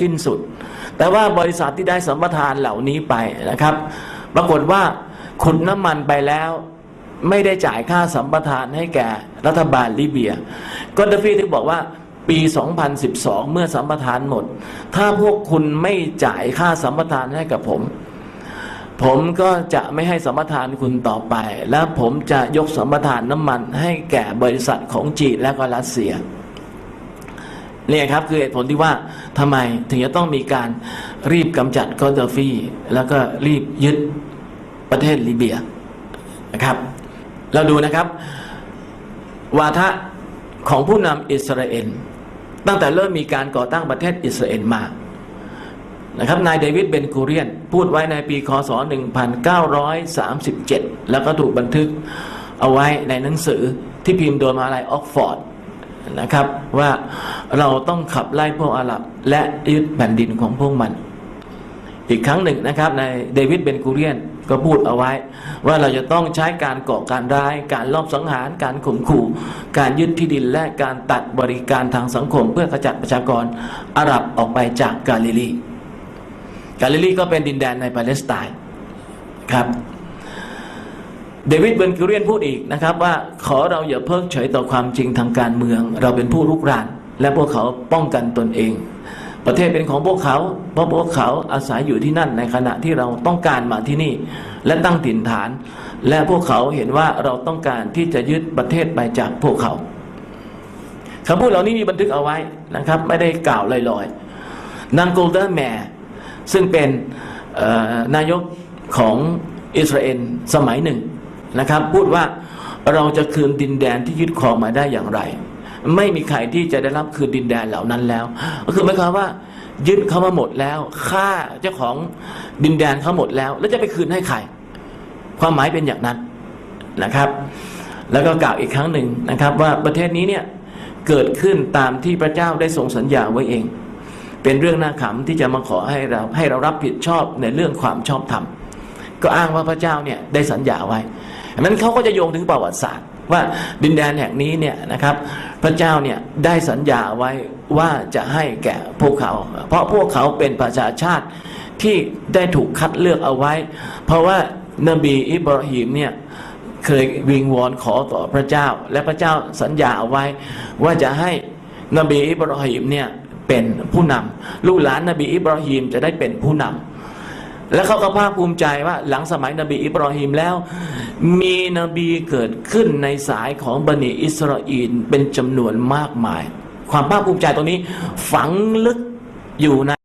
สิ้นสุด แต่ว่าบริษัทที่ได้สัมปทานเหล่านี้ไปนะครับ ปรากฏว่าขุดน้ำมันไปแล้วไม่ได้จ่ายค่าสัมปทานให้แก่รัฐบาลลิเบียกอดฟีถึงบอกว่าปี 2012 เมื่อสัมปทานหมด ถ้าพวกคุณไม่จ่ายค่าสัมปทานให้กับผม ผมก็จะไม่ให้สัมปทานคุณต่อไป และผมจะยกสัมปทานน้ำมันให้แก่บริษัทของจีนและก็รัสเซีย เนี่ยครับคือเหตุผลที่ว่าทำไมถึงจะต้องมีการรีบกำจัดกอดาฟีแล้วก็รีบยึดประเทศลิเบียนะครับ เราดูนะครับ วาทะของผู้นำอิสราเอลตั้งแต่เริ่มมีการก่อตั้งประเทศอิสราเอลมานะครับนายเดวิดเบนกูเรียน พูดไว้ในปีคศ 1937 แล้วก็ถูกบันทึกเอาไว้ในหนังสือที่พิมพ์โดยมหาลัยออกฟอร์ด นะครับ ว่าเราต้องขับไล่พวกอาหรับ และยึดแผ่นดินของพวกมัน อีกครั้งหนึ่งนะครับในเดวิดเบนกูเรียนก็พูดเอาไว้ ว่าเราจะต้องใช้การก่อการร้าย การลอบสังหาร การข่มขู่ การยึดที่ดินและการตัดบริการทางสังคม เพื่อขจัดประชากรอาหรับออกไปจากกาลิลีกาลิลีก็เป็นดินแดนในปาเลสไตน์ครับ เดวิดเบนกูเรียนพูดอีกนะครับว่าขอเราอย่าเพิกเฉยต่อความจริงทางการเมือง เราเป็นผู้รุกราน และพวกเขาป้องกันตนเอง ประเทศเป็นของพวกเขาเพราะพวกเขาอาศัยอยู่ที่นั่นในขณะที่เราต้องการมาที่นี่ และตั้งถิ่นฐาน และพวกเขาเห็นว่าเราต้องการที่จะยึดประเทศไปจากพวกเขาคำพูดเหล่านี้มีบันทึกเอาไว้นะครับ ไม่ได้กล่าวลอยๆนางโกลเดอร์แมร์ซึ่งเป็นนายกของอิสราเอลสมัยหนึ่ง นะครับ พูดว่าเราจะคืนดินแดนที่ยึดครองมาได้อย่างไร ไม่มีใครที่จะได้รับคืนดินแดนเหล่านั้นแล้ว ก็คือหมายความว่า ยึดเขามาหมดแล้วฆ่าเจ้าของดินแดนเขาหมดแล้ว แล้วจะไปคืนให้ใคร ความหมายเป็นอย่างนั้นนะครับ แล้วก็กล่าวอีกครั้งหนึ่งนะครับ ว่าประเทศนี้เนี่ยเกิดขึ้นตามที่พระเจ้าได้ทรงสัญญาไว้เอง เป็นเรื่องน่าขำที่จะมาขอให้เราให้เรารับผิดชอบในเรื่องความชอบธรรมก็อ้างว่าพระเจ้าเนี่ยได้สัญญาไว้ ดังนั้นเขาก็จะโยงถึงประวัติศาสตร์ ว่าดินแดนแห่งนี้เนี่ยนะครับ พระเจ้าเนี่ยได้สัญญาไว้ว่าจะให้แก่พวกเขา เพราะพวกเขาเป็นประชาชาติที่ได้ถูกคัดเลือกเอาไว้ เพราะว่านบีอิบราฮิมเนี่ยเคยวิงวอนขอต่อพระเจ้า และพระเจ้าสัญญาเอาไว้ ว่าจะให้นบีอิบราฮิมเนี่ยเป็นผู้นำลูกหลานนบีอิบราฮิมจะได้เป็นผู้นำ และเขาก็ภาคภูมิใจว่าหลังสมัยนบีอิบราฮิมแล้ว มีนบีเกิดขึ้นในสายของบันิอิสราเอลเป็นจำนวนมากมาย ความภาคภูมิใจตรงนี้ฝังลึกอยู่ใน